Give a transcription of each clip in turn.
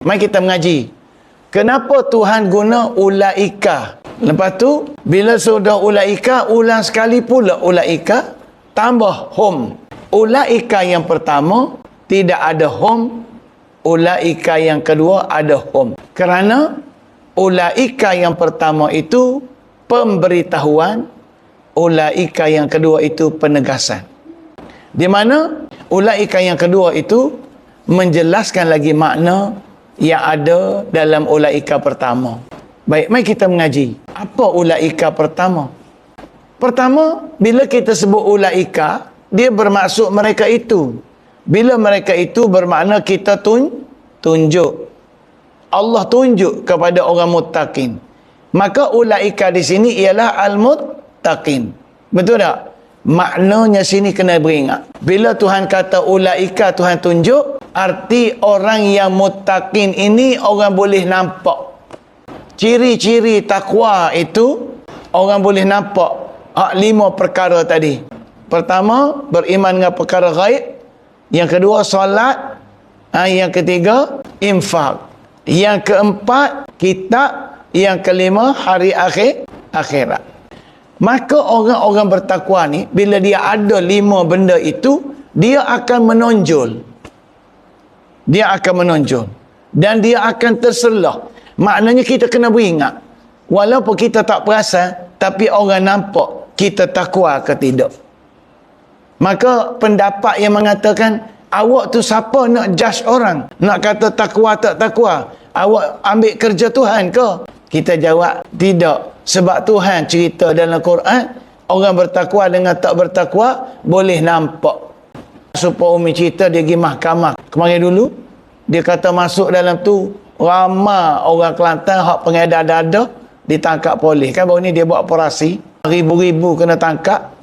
Mari kita mengaji. Kenapa Tuhan guna ulaika? Lepas tu, bila sudah ulaika, ulang sekali pula ulaika, tambah hum. Ulaika yang pertama, tidak ada hum. Ulaika yang kedua, ada hum. Kerana, ulaika yang pertama itu, pemberitahuan. Ulaika yang kedua itu, penegasan. Di mana, ulaika yang kedua itu, menjelaskan lagi makna yang ada dalam ulaika pertama. Baik, mari kita mengaji. Apa ulaika pertama? Pertama, bila kita sebut ulaika, dia bermaksud mereka itu. Bila mereka itu bermakna kita tun tunjuk. Allah tunjuk kepada orang muttaqin. Maka ulaika di sini ialah al-muttaqin. Betul tak? Maknanya sini kena beringat. Bila Tuhan kata ulaika Tuhan tunjuk, arti orang yang muttaqin ini orang boleh nampak ciri-ciri takwa itu orang boleh nampak hak lima perkara tadi. Pertama, beriman dengan perkara gaib. Yang kedua, solat. Ha, yang ketiga, infak. Yang keempat, kitab. Yang kelima, hari akhir, akhirat. Maka orang-orang bertakwa ni, bila dia ada lima benda itu, dia akan menonjol. Dia akan menonjol. Dan dia akan terselah. Maknanya kita kena beringat. Walaupun kita tak perasan, tapi orang nampak kita takwa ke tidak. Maka pendapat yang mengatakan, awak tu siapa nak judge orang? Nak kata takwa tak takwa? Awak ambil kerja Tuhan ke? Kita jawab, tidak. Sebab Tuhan cerita dalam Quran, orang bertakwa dengan tak bertakwa, boleh nampak. Supaya Umi cerita, dia pergi mahkamah. Kemarin dulu, dia kata masuk dalam tu, ramai orang Kelantan hak pengedar dada ditangkap polis. Kan baru ni dia buat operasi. Ribu-ribu kena tangkap.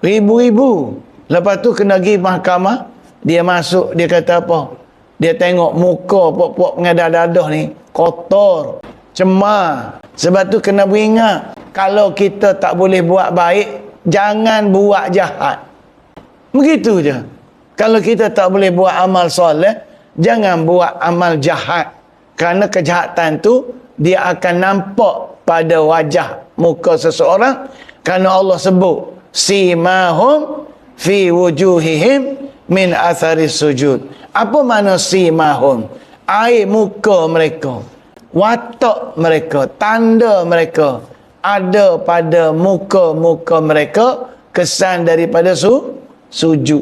Ribu-ribu. Lepas tu kena pergi mahkamah. Dia masuk dia kata apa? Dia tengok muka puak-puak pengedar dada ni kotor cemar. Sebab tu kena beringat kalau kita tak boleh buat baik jangan buat jahat. Begitu je. Kalau kita tak boleh buat amal soleh jangan buat amal jahat. Kerana kejahatan tu dia akan nampak pada wajah muka seseorang kerana Allah sebut simahum fi wujuhihim min athari sujud. Apa makna simahum? Air muka mereka watak mereka tanda mereka ada pada muka-muka mereka kesan daripada su sujud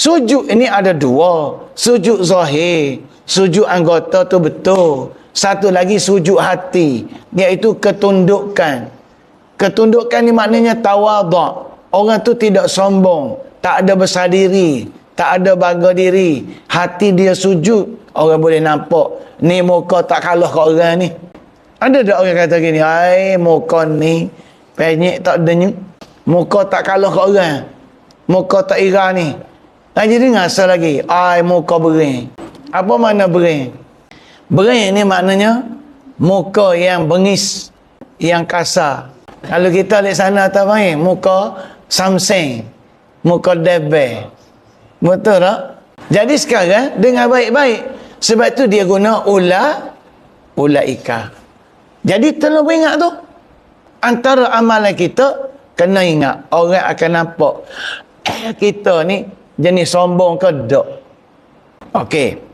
sujud ini ada dua. Sujud zahir sujud anggota tu betul. Satu lagi sujud hati iaitu ketundukan. Ketundukan ni maknanya tawaduk. Orang tu tidak sombong tak ada besar diri tak ada bangga diri. Hati dia sujud orang boleh nampak. Ni muka tak kalah kat orang ni. Ada tak orang kata gini ai muka ni penyek tak denyut. Muka tak kalah kat orang. Muka tak ira ni Ha, jadi ngasa lagi. Ai muka bering. Apa makna bering? Bering ni maknanya muka yang bengis, yang kasar. Kalau kita lihat sana tak main, muka samseng, muka debe. Betul tak? Jadi sekarang dengan baik-baik. Sebab tu dia guna ula ulaika. Jadi terlalu ingat tu. Antara amalan kita kena ingat orang akan nampak eh, kita ni jenis sombong ke tak. Okey.